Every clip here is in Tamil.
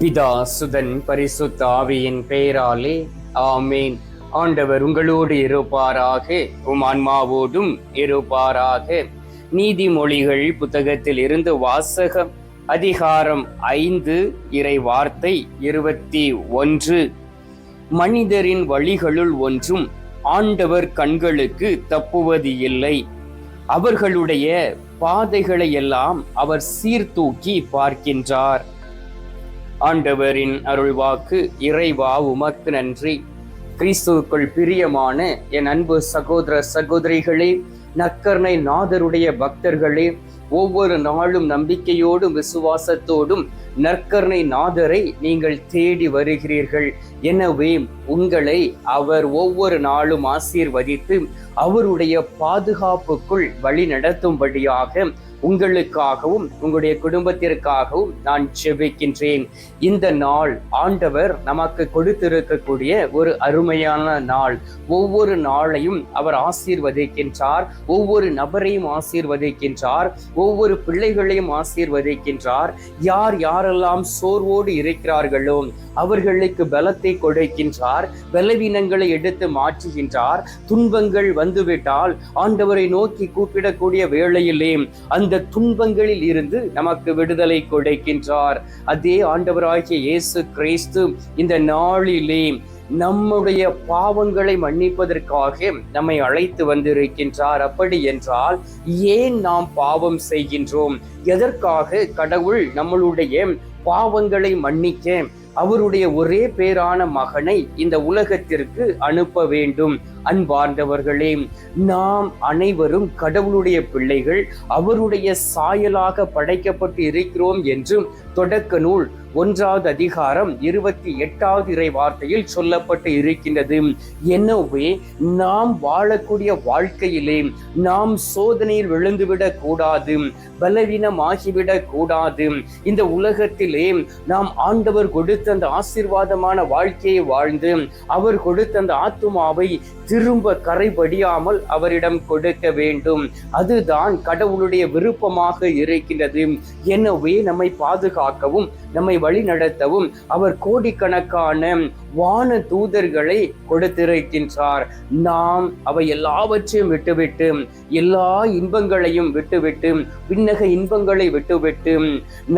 பிதா சுதன் பரிசுத்த ஆவியின் பெயராலே ஆமேன். ஆண்டவர் உங்களோடு இருப்பாராக உம் ஆன்மாவோடும் இருப்பாராக. நீதிமொழிகள் புத்தகத்தில் இருந்து வாசகம் அதிகாரம் ஐந்து இறை வார்த்தை இருபத்தி ஒன்று. மனிதரின் வழிகளுள் ஒன்றும் ஆண்டவர் கண்களுக்கு தப்புவது இல்லை. அவர்களுடைய பாதைகளை எல்லாம் அவர் சீர்தூக்கி பார்க்கின்றார். ஆண்டவரின் அருள்வாக்கு இறைவா உமக்கு நன்றி. கிறிஸ்துவுக்குள் பிரியமான என் அன்பு சகோதர சகோதரிகளே நக்கர்ணை நாதருடைய பக்தர்களே ஒவ்வொரு நாளும் நம்பிக்கையோடும் விசுவாசத்தோடும் நற்கர்ணை நாதரை நீங்கள் தேடி வருகிறீர்கள். எனவே உங்களை அவர் ஒவ்வொரு நாளும் ஆசீர்வதித்து அவருடைய பாதுகாப்புக்குள் வழி நடத்தும்படியாக உங்களுக்காகவும் உங்களுடைய குடும்பத்திற்காகவும் நான் செபிக்கின்றேன். இந்த நாள் ஆண்டவர் நமக்கு கொடுத்திருக்கக்கூடிய ஒரு அருமையான நாள். ஒவ்வொரு நாளையும் அவர் ஆசீர்வதிக்கின்றார் ஒவ்வொரு நபரையும் ஆசீர்வதிக்கின்றார் ஒவ்வொரு பிள்ளைகளையும் ஆசீர்வதிக்கின்றார். யார் யாரெல்லாம் சோர்வோடு இருக்கிறார்களோ அவர்களுக்கு பலத்தை கொடுக்கின்றார் பலவீனங்களை எடுத்து மாற்றுகின்றார். துன்பங்கள் வந்துவிட்டால் ஆண்டவரை நோக்கி கூப்பிடக்கூடிய வேளையிலே அந்த துன்பங்களில் இருந்து நமக்கு விடுதலை கொடுக்கின்றார். அதே ஆண்டவராகிய இயேசு கிறிஸ்து இந்த நாளிலே நம்முடைய பாவங்களை மன்னிப்பதற்காக நம்மை அழைத்து வந்திருக்கின்றார். அப்படி என்றால் ஏன் நாம் பாவம் செய்கின்றோம்? எதற்காக கடவுள் நம்மளுடைய பாவங்களை மன்னிக்க அவருடைய ஒரே பேரான மகனை இந்த உலகத்திற்கு அனுப்ப வேண்டும்? அன்பார்ந்தவர்களே நாம் அனைவரும் கடவுளுடைய பிள்ளைகள் அவருடைய சாயலாக படைக்கப்பட்டு இருக்கிறோம் என்றும் தொடக்க நூல் ஒன்றாவது அதிகாரம் இருபத்தி எட்டாவது இறை வார்த்தையில் சொல்லப்பட்டு இருக்கின்றது. எனவே நாம் வாழக்கூடிய வாழ்க்கையிலே நாம் சோதனையில் விழுந்துவிடக் கூடாது பலவீனமாகிவிடக் கூடாது. இந்த உலகத்திலே நாம் ஆண்டவர் கொடுத்த அந்த ஆசீர்வாதமான வாழ்க்கையை வாழ்ந்து அவர் கொடுத்த அந்த ஆத்துமாவை திரும்ப கரைபடியாமல் அவரிடம் கொடுக்க வேண்டும். அதுதான் கடவுளுடைய விருப்பமாக இருக்கின்றது. எனவே நம்மை பாதுகாக்கவும் நம்மை வழிநடத்தவும் அவர் கோடிக்கணக்கான வான தூதர்களை கொடுத்திருக்கின்றார். நாம் அவை எல்லாவற்றையும் விட்டுவிட்டு எல்லா இன்பங்களையும் விட்டுவிட்டு விண்ணக இன்பங்களை விட்டுவிட்டு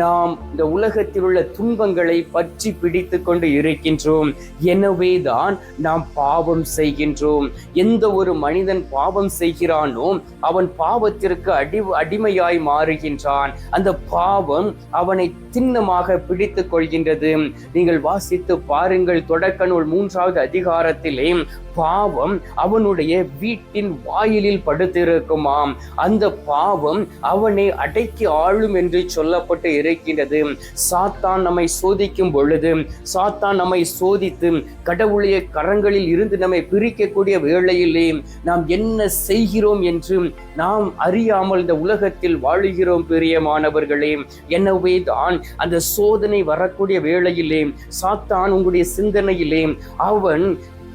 நாம் இந்த உலகத்தில் உள்ள துன்பங்களை பற்றி பிடித்து கொண்டு இருக்கின்றோம். எனவே தான் நாம் பாவம் செய்கின்றோம். எந்த ஒரு மனிதன் பாவம் செய்கிறானோ அவன் பாவத்திற்கு அடி அடிமையாய் மாறுகின்றான். அந்த பாவம் அவனை திண்ணமாக பிடித்துக் கொள்கின்றது. நீங்கள் வாசித்து பாருங்கள் தொடக்க நூல் மூன்றாவது அதிகாரத்திலே பாவம் அவனுடைய வீட்டின் வாயிலில் படுத்திருக்குமாம். அந்த பாவம் அவனை அடக்கி ஆளும் என்று சொல்லப்பட்டு இருக்கின்றது. சாத்தான் நம்மை சோதிக்கும் பொழுது சாத்தான் நம்மை சோதித்து கடவுளுடைய கரங்களில் இருந்து நம்மை பிரிக்கக்கூடிய வேளையிலே நாம் என்ன செய்கிறோம் என்று நாம் அறியாமல் இந்த உலகத்தில் வாழுகிறோம் பிரியமானவர்களே. எனவே தான் அந்த சோதனை வரக்கூடிய வேளையிலே சாத்தான் உங்களுடைய சிந்தனையிலே அவன்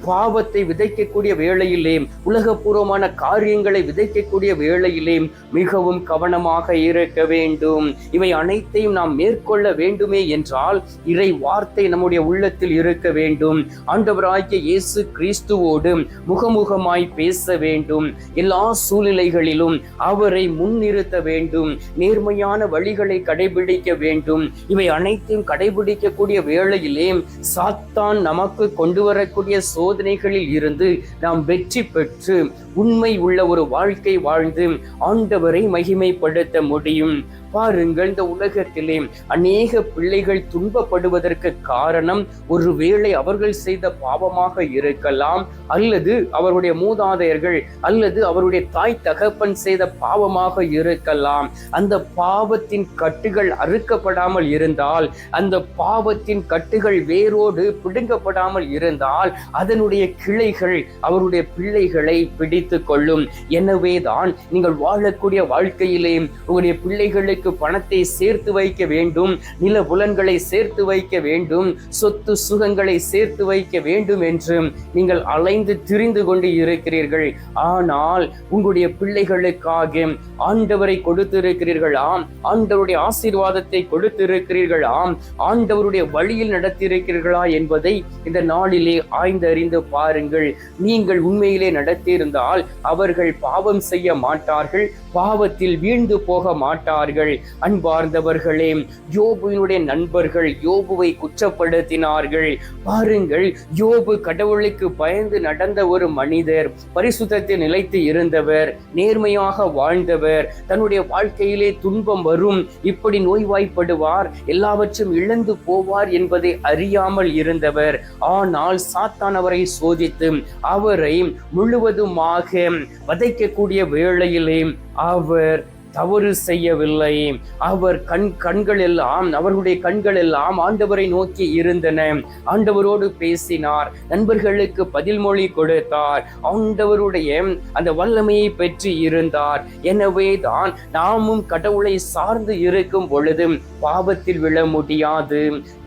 பாவத்தை விதைக்கக்கூடிய வேளையிலே உலகபூர்வமான காரியங்களை விதைக்கக்கூடிய வேளையிலே மிகவும் கவனமாக இருக்க வேண்டும். இவை அனைத்தையும் நாம் மேற்கொள்ள வேண்டுமே என்றால் இறை வார்த்தை நம்முடைய உள்ளத்தில் இருக்க வேண்டும். ஆண்டவராகிய இயேசு கிறிஸ்துவோடு முகமுகமாய் பேச வேண்டும். எல்லா சூழ்நிலைகளிலும் அவரை முன்னிறுத்த வேண்டும். நேர்மையான வழிகளை கடைபிடிக்க வேண்டும். இவை அனைத்தையும் கடைபிடிக்கக்கூடிய வேளையிலே சாத்தான் நமக்கு கொண்டு வரக்கூடிய சோதனைகளில் இருந்து நாம் வெற்றி பெற்று உண்மை உள்ள ஒரு வாழ்க்கை வாழ்ந்து ஆண்டவரை மகிமைப்படுத்த முடியும். பாருங்கள் இந்த உலகத்திலே அநேக பிள்ளைகள் துன்பப்படுவதற்கு காரணம் ஒருவேளை அவர்கள் செய்த பாவமாக இருக்கலாம் அல்லது அவருடைய மூதாதையர்கள் அல்லது அவருடைய தாய் தகப்பன் செய்த பாவமாக இருக்கலாம். அந்த பாவத்தின் கட்டுகள் அறுக்கப்படாமல் இருந்தால் அந்த பாவத்தின் கட்டுகள் வேரோடு பிடுங்கப்படாமல் இருந்தால் அதனுடைய கிளைகள் அவருடைய பிள்ளைகளை பிடித்து கொள்ளும். எனவேதான் நீங்கள் வாழக்கூடிய வாழ்க்கையிலே உங்களுடைய பிள்ளைகளுக்கு பிள்ளைகளுக்கு பணத்தை சேர்த்து வைக்க வேண்டும். நில புலன்களை சேர்த்து வைக்க வேண்டும். சொத்து சுகங்களை சேர்த்து வைக்க வேண்டும் என்று நீங்கள் அலைந்து திரிந்து கொண்டு இருக்கிறீர்கள். ஆனால் உங்களுடைய பிள்ளைகளுக்காக ஆண்டவரை கொடுத்திருக்கிறீர்களாம். ஆண்டவருடைய ஆசீர்வாதத்தை கொடுத்திருக்கிறீர்களாம். ஆண்டவருடைய வழியில் நடத்தியிருக்கிறீர்களா என்பதை இந்த நாளிலே ஆய்ந்தறிந்து பாருங்கள். நீங்கள் உண்மையிலே நடத்தியிருந்தால் அவர்கள் பாவம் செய்ய மாட்டார்கள். பாவத்தில் வீழ்ந்து போக மாட்டார்கள். அன்பார்ந்தவர்களே யோபுவினுடைய நண்பர்கள் யோபுவை குற்றப்படுத்தினார்கள். பாருங்கள் யோபு கடவுளுக்கு பயந்து நடந்த ஒரு மனிதர் பரிசுத்தத்தில் நிலைத்து இருந்தவர் நேர்மையாக வாழ்ந்தவர் தன்னுடைய வாழ்க்கையிலே துன்பம் வரும் இப்படி நோய்வாய்ப்படுவார் எல்லாவற்றும் இழந்து போவார் என்பதை அறியாமல் இருந்தவர். ஆனால் சாத்தான் அவரை சோதித்து அவரை முழுவதுமாக வதைக்கக்கூடிய வேளையிலே அவர் தவறு செய்யவில்லை. அவர் கண் கண்கள் எல்லாம் அவர்களுடைய கண்கள் எல்லாம் ஆண்டவரை நோக்கி இருந்தன. ஆண்டவரோடு பேசினார். நண்பர்களுக்கு பதில் மொழி கொடுத்தார். ஆண்டவருடைய அந்த வல்லமையை பெற்று இருந்தார். எனவே தான் நாமும் கடவுளை சார்ந்து இருக்கும் பொழுது பாவத்தில் விழ முடியாது.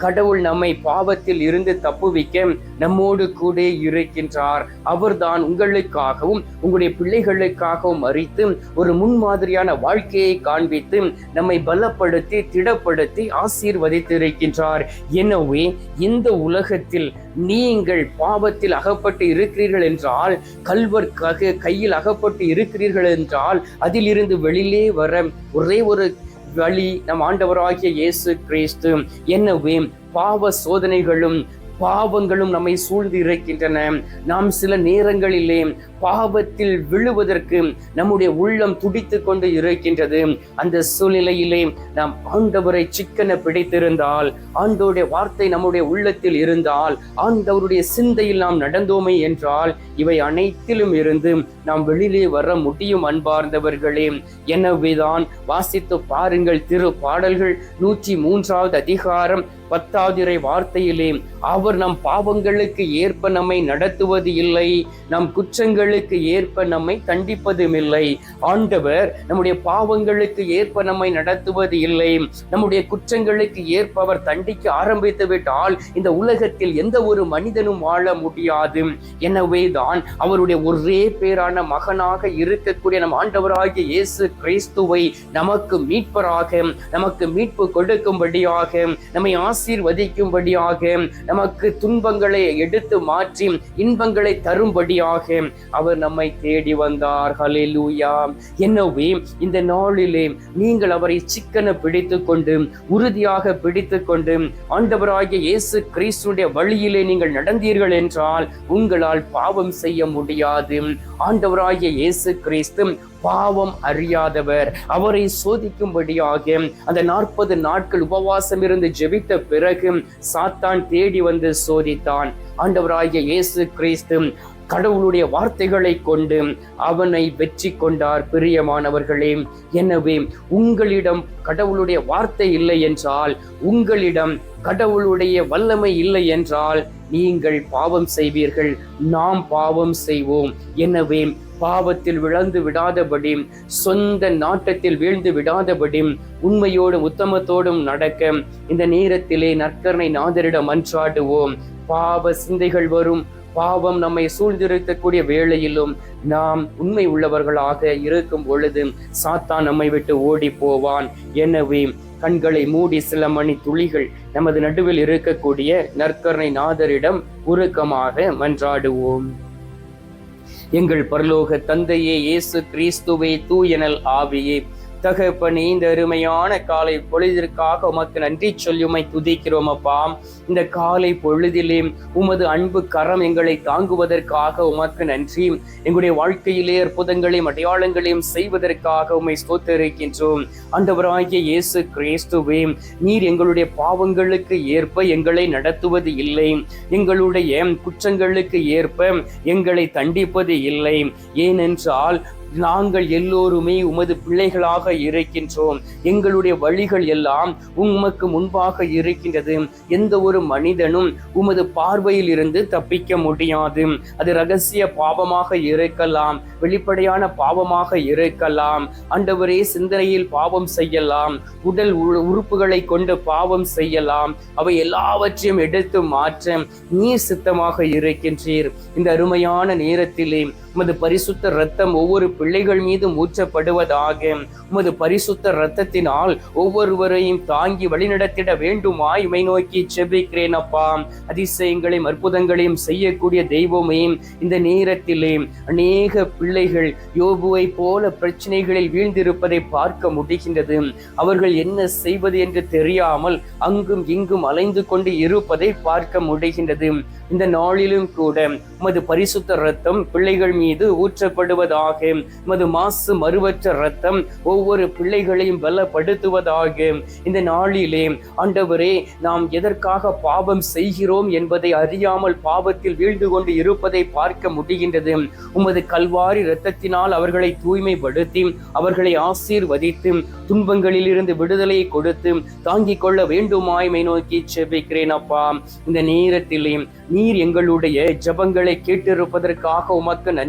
கடவுள் நம்மை பாவத்தில் இருந்து தப்புவிக்க நம்மோடு கூட இருக்கின்றார். அவர்தான் உங்களுக்காகவும் உங்களுடைய பிள்ளைகளுக்காகவும் அறித்து ஒரு முன்மாதிரியான வாழ்க்கையை காண்பித்து நம்மை பலப்படுத்தி திடப்படுத்தி ஆசீர்வதித்திருக்கின்றார். எனவே இந்த உலகத்தில் நீங்கள் பாவத்தில் அகப்பட்டு இருக்கிறீர்கள் என்றால் கல்வர் கையில் அகப்பட்டு இருக்கிறீர்கள் என்றால் அதிலிருந்து வெளியிலே வர ஒரே ஒரு வழி நம் ஆண்டவராகிய இயேசு கிறிஸ்து. எனவே பாவ சோதனைகளும் பாவங்களும் நம்மை சூழ்ந்து இருக்கின்றன நாம் சில நேரங்களிலே பாவத்தில் விழுவதற்கு நம்முடைய உள்ளம் துடித்து கொண்டு இருக்கின்றது அந்த சூழ்நிலையிலே நாம் ஆண்டவரை சிக்கன பிடித்திருந்தால் ஆண்டவருடைய வார்த்தை நம்முடைய உள்ளத்தில் இருந்தால் ஆண்டவருடைய சிந்தையில் நாம் நடந்தோமே என்றால் இவை அனைத்திலும் இருந்து நாம் வெளியிலே வர முடியும் அன்பார்ந்தவர்களே. எனவேதான் வாசித்து பாருங்கள் திரு பாடல்கள். நூற்றி மூன்றாவது அதிகாரம் பத்தாவது வார்த்தையிலே அவர் நம் பாவங்களுக்கு ஏற்ப நம்மை நடத்துவது இல்லை. நம் குற்றங்களுக்கு ஏற்ப நம்மை தண்டிப்பதும் இல்லை. ஆண்டவர் நம்முடைய பாவங்களுக்கு ஏற்ப நம்மை நடத்துவது இல்லை. நம்முடைய குற்றங்களுக்கு ஏற்ப அவர் தண்டிக்க ஆரம்பித்து விட்டால் இந்த உலகத்தில் எந்த ஒரு மனிதனும் வாழ முடியாது. எனவே தான் அவருடைய ஒரே பேரான மகனாக இருக்கக்கூடிய நம் ஆண்டவராகிய இயேசு கிறிஸ்துவை நமக்கு மீட்பராக நமக்கு மீட்பு கொடுக்கும்படியாக நம்மை ஆசீர்வதிக்கும்படியாக நமக்கு துன்பங்களை எடுத்து மாற்றி இன்பங்களை தரும்படியாக அவர் நம்மை தேடி வந்தார். ஹலெலூயா எனவே இந்த நாளிலே நீங்கள் அவரை சிக்கன பிடித்து கொண்டு உறுதியாக பிடித்து கொண்டு ஆண்டவராகிய இயேசு கிறிஸ்துடைய வழியிலே நீங்கள் நடந்தீர்கள் என்றால் உங்களால் பாவம் செய்ய முடியாது. ஆண்டவராகிய இயேசு கிறிஸ்து பாவம் அறியாதவர். அவரை சோதிக்கும்படியாக அந்த நாற்பது நாட்கள் உபவாசம் இருந்து ஜெபித்த பிறகு சாத்தான் தேடி வந்து சோதித்தான். ஆண்டவராகிய இயேசு கிறிஸ்து கடவுளுடைய வார்த்தைகளை கொண்டு அவனை வெற்றி கொண்டார். பிரியமானவர்களே எனவே உங்களிடம் கடவுளுடைய வார்த்தை இல்லை என்றால் உங்களிடம் கடவுளுடைய வல்லமை இல்லை என்றால் நீங்கள் பாவம் செய்வீர்கள். நாம் பாவம் செய்வோம். எனவே பாவத்தில் விழந்து விடாதபடி சொந்த நாட்டத்தில் வீழ்ந்து விடாதபடி உண்மையோடும் உத்தமத்தோடும் நடக்க இந்த நேரத்திலே நற்கரணை நாதரிடம் மன்றாடுவோம் பாவ சிந்தைகள் வரும். பாவம் நம்மை சூழ்ந்திருக்கக்கூடிய வேளையிலும் நாம் உண்மை உள்ளவர்களாக இருக்கும் பொழுது சாத்தான் நம்மை விட்டு ஓடி போவான். எனவே கண்களை மூடி சில மணி துளிகள் நமது நடுவில் இருக்கக்கூடிய நற்கருணை நாதரிடம் உருக்கமாக மன்றாடுவோம். எங்கள் பரலோக தந்தையே இயேசு கிறிஸ்துவே தூயனல் ஆவியே. தகப்பனே இந்த அருமையான காலை பொழுதிற்காக உமக்கு நன்றி சொல்லி உமை துதிக்கிறோம் அப்பா. இந்த காலை பொழுதிலே உமது அன்பு கரம் எங்களை தாங்குவதற்காக உமக்கு நன்றி. எங்களுடைய வாழ்க்கையிலே அற்புதங்களையும் அடையாளங்களையும் செய்வதற்காக உம்மை ஸ்தோத்தரிக்கின்றோம். அந்தவராகிய இயேசு கிறிஸ்துவே நீர் எங்களுடைய பாவங்களுக்கு ஏற்ப எங்களை நடத்துவது இல்லை. எங்களுடைய குற்றங்களுக்கு ஏற்ப எங்களை தண்டிப்பது இல்லை. ஏனென்றால் நாங்கள் எல்லோருமே உமது பிள்ளைகளாக இருக்கின்றோம். எங்களுடைய வழிகள் எல்லாம் உமக்கு முன்பாக இருக்கின்றது. எந்த ஒரு மனிதனும் உமது பார்வையில் இருந்து தப்பிக்க முடியாது. அது ரகசிய பாவமாக இருக்கலாம் வெளிப்படையான பாவமாக இருக்கலாம். அண்டவரே சிந்தனையில் பாவம் செய்யலாம் உடல் உ- உறுப்புகளை கொண்டு பாவம் செய்யலாம். அவை எல்லாவற்றையும் எடுத்து மாற்ற நீர் சித்தமாக இருக்கின்றீர். இந்த அருமையான நேரத்திலே உமது பரிசுத்த ரத்தம் ஒவ்வொரு பிள்ளைகள் மீதும் ஊற்றப்படுவதாக. உமது பரிசுத்த ரத்தத்தினால் ஒவ்வொருவரையும் தாங்கி வழிநடத்திட வேண்டுமாய் இமை நோக்கி செபிக்கிறேன் அப்பா. அதிசயங்களையும் அற்புதங்களையும் செய்யக்கூடிய தெய்வமே இந்த நேரத்திலே அநேக பிள்ளைகள் யோபுவை போல பிரச்சனைகளில் வீழ்ந்திருப்பதை பார்க்க முடிகின்றது. அவர்கள் என்ன செய்வது என்று தெரியாமல் அங்கும் இங்கும் அலைந்து கொண்டு இருப்பதை பார்க்க முடிகின்றது. இந்த நாளிலும் கூட உமது பரிசுத்த ரத்தம் பிள்ளைகள் மீது ஊற்றப்படுவதாக மது மாசு மறுவற்ற ரத்தம் ஒவ்வொரு பிள்ளைகளையும் பலப்படுத்துவதாக. இந்த நாளிலே ஆண்டவரே நாம் எதற்காக பாவம் செய்கிறோம் என்பதை அறியாமல் பாவத்தில் வீழ்ந்து கொண்டு இருப்பதை பார்க்க முடிகின்றது. உமது கல்வாரி இரத்தத்தினால் அவர்களை தூய்மைப்படுத்தி அவர்களை ஆசீர்வதித்து துன்பங்களிலிருந்து விடுதலை கொடுத்து தாங்கிக் கொள்ள வேண்டுமாய்மை நோக்கி செபிக்கிறேன் அப்பா. இந்த நேரத்திலே நீர் எங்களுடைய ஜபங்களை கேட்டிருப்பதற்காக உமக்கு நன்றி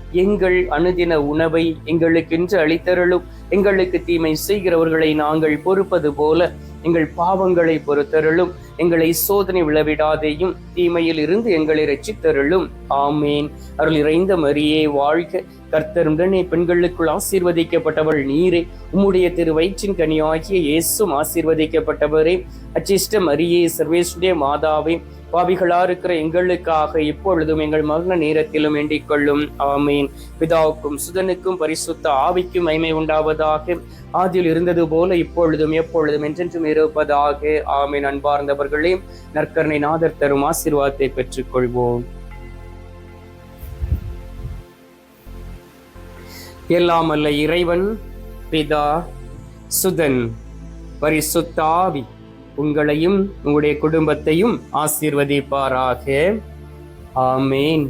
எங்கள் அனுதின உணவை எங்களுக்கென்று அளித்தருளும். எங்களுக்கு தீமை செய்கிறவர்களை நாங்கள் பொறுப்பது போல எங்கள் பாவங்களை பொறுத்தருளும். எங்களை சோதனை விளவிடாதேயும் தீமையில் இருந்து எங்களை ரச்சித்தருளும் ஆமேன். அருள் இறைந்த மரியே வாழ்க. கர்த்தருடனே பெண்களுக்குள் ஆசீர்வதிக்கப்பட்டவள் நீரே. உம்முடைய திரு வயிற்றின் கனியாகிய இயேசும் ஆசீர்வதிக்கப்பட்டவரே. அச்சிஷ்ட மரியே சர்வேஸ்வரிய மாதாவே பாவிகளா இருக்கிற எங்களுக்காக இப்பொழுதும் எங்கள் மரண நேரத்திலும் வேண்டிக் கொள்ளும். ஆமீன். பிதாவுக்கும் சுதனுக்கும் பரிசுத்த ஆவிக்கும் மைமை உண்டாவதாக. ஆதியில் இருந்தது போல இப்பொழுதும் எப்பொழுதும் என்றென்றும் இருப்பதாக. ஆமீன். அன்பார்ந்தவர்களே நற்கரணை நாதர் தரும் ஆசீர்வாதத்தை பெற்றுக்கொள்வோம். எல்லாம் அல்ல இறைவன் பிதா சுதன் பரிசுத்தாவி உங்களையும் உங்களுடைய குடும்பத்தையும் ஆசீர்வதிப்பாராக. ஆமேன்.